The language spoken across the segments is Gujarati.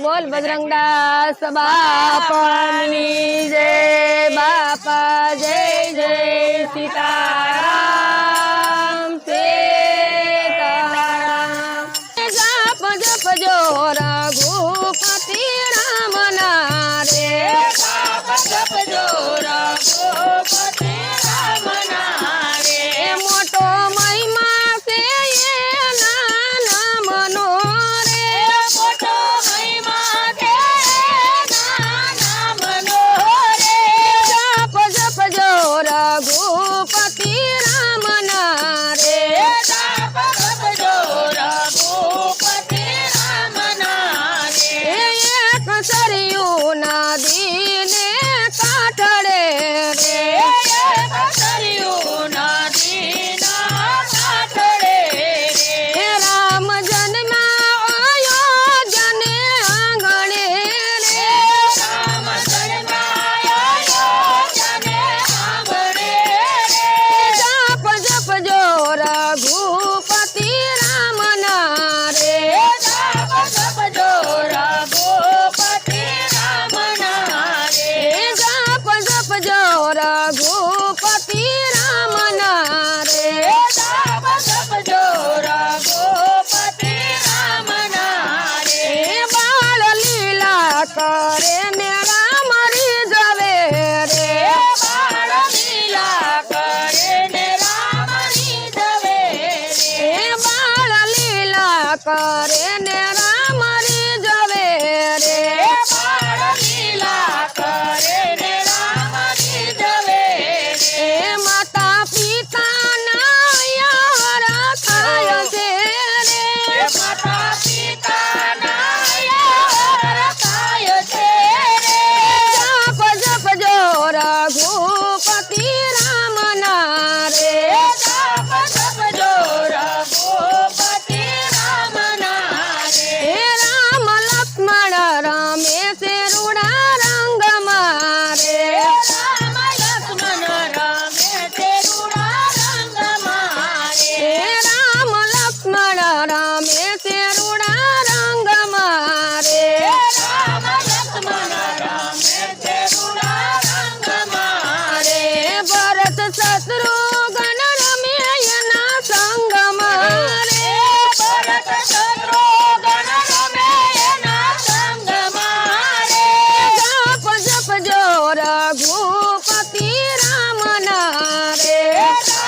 बोल बजरंग दास बापनी जय बापा जय जय सीताराम सीताराम। जप जप जो रघुपति राम नारे। जप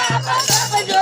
I'm a Papa,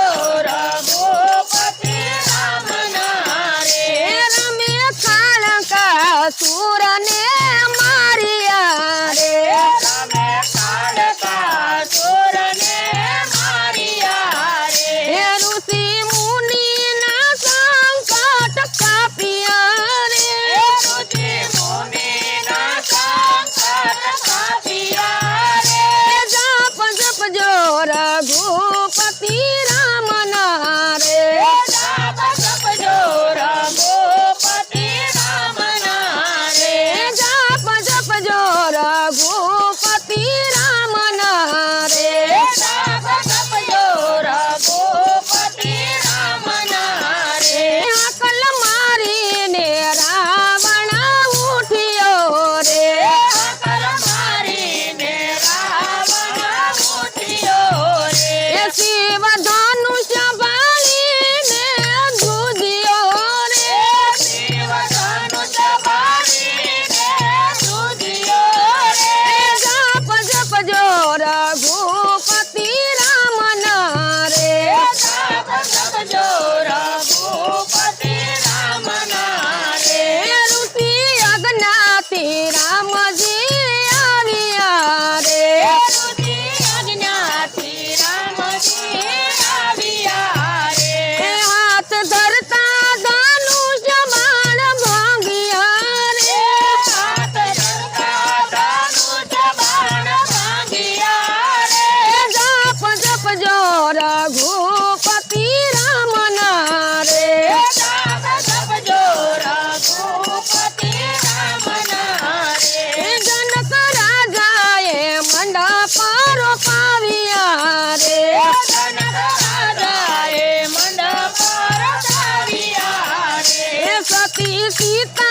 Sita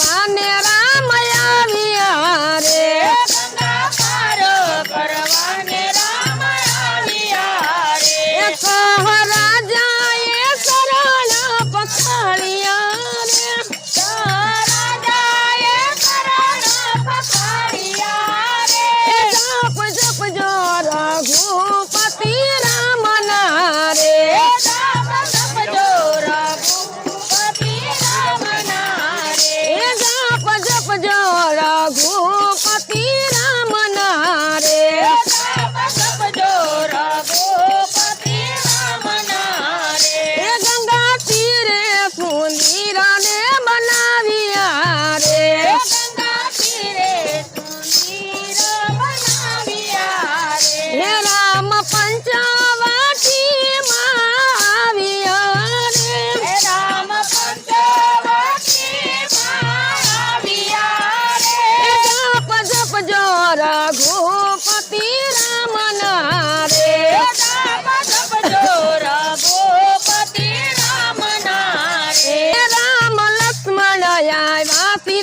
I'm now.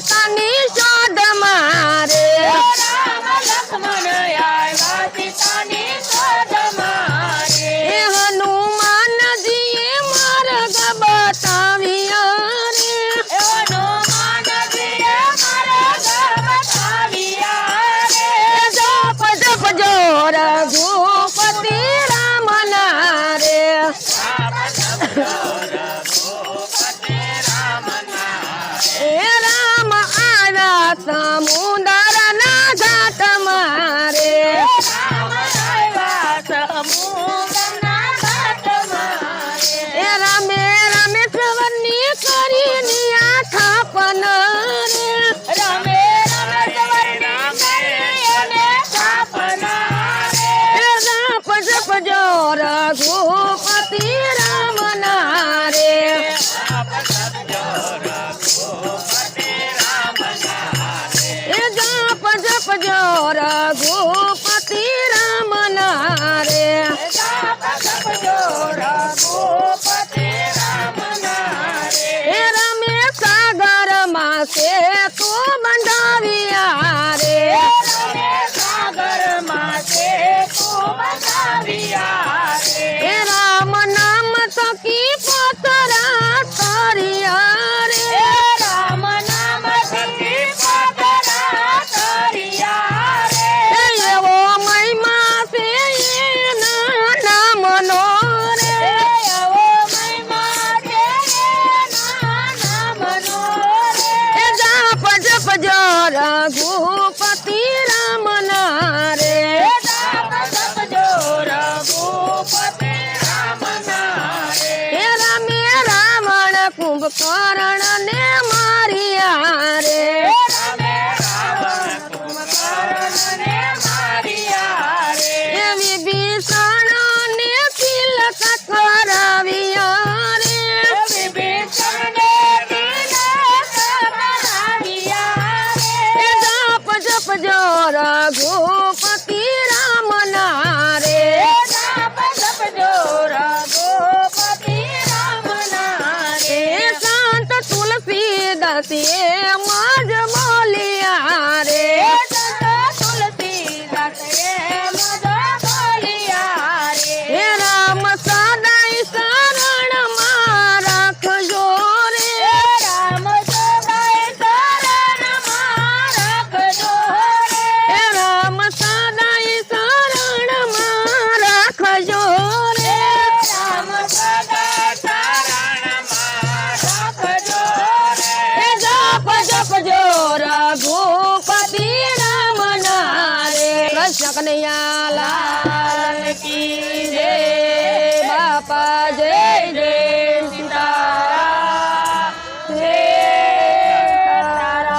પિતાની શોધ મારે. રામ લક્ષ્મણ આવ્યા પિતાની શોધ મારે. હે હનુમાનજીએ માર્ગ બતાવ્યા રે. હે હનુમાનજીએ માર્ગ બતાવ્યા રે. જપ જપ જોર ભૂપતિ રામ ના રે. જપ જપ ಕಾರಣ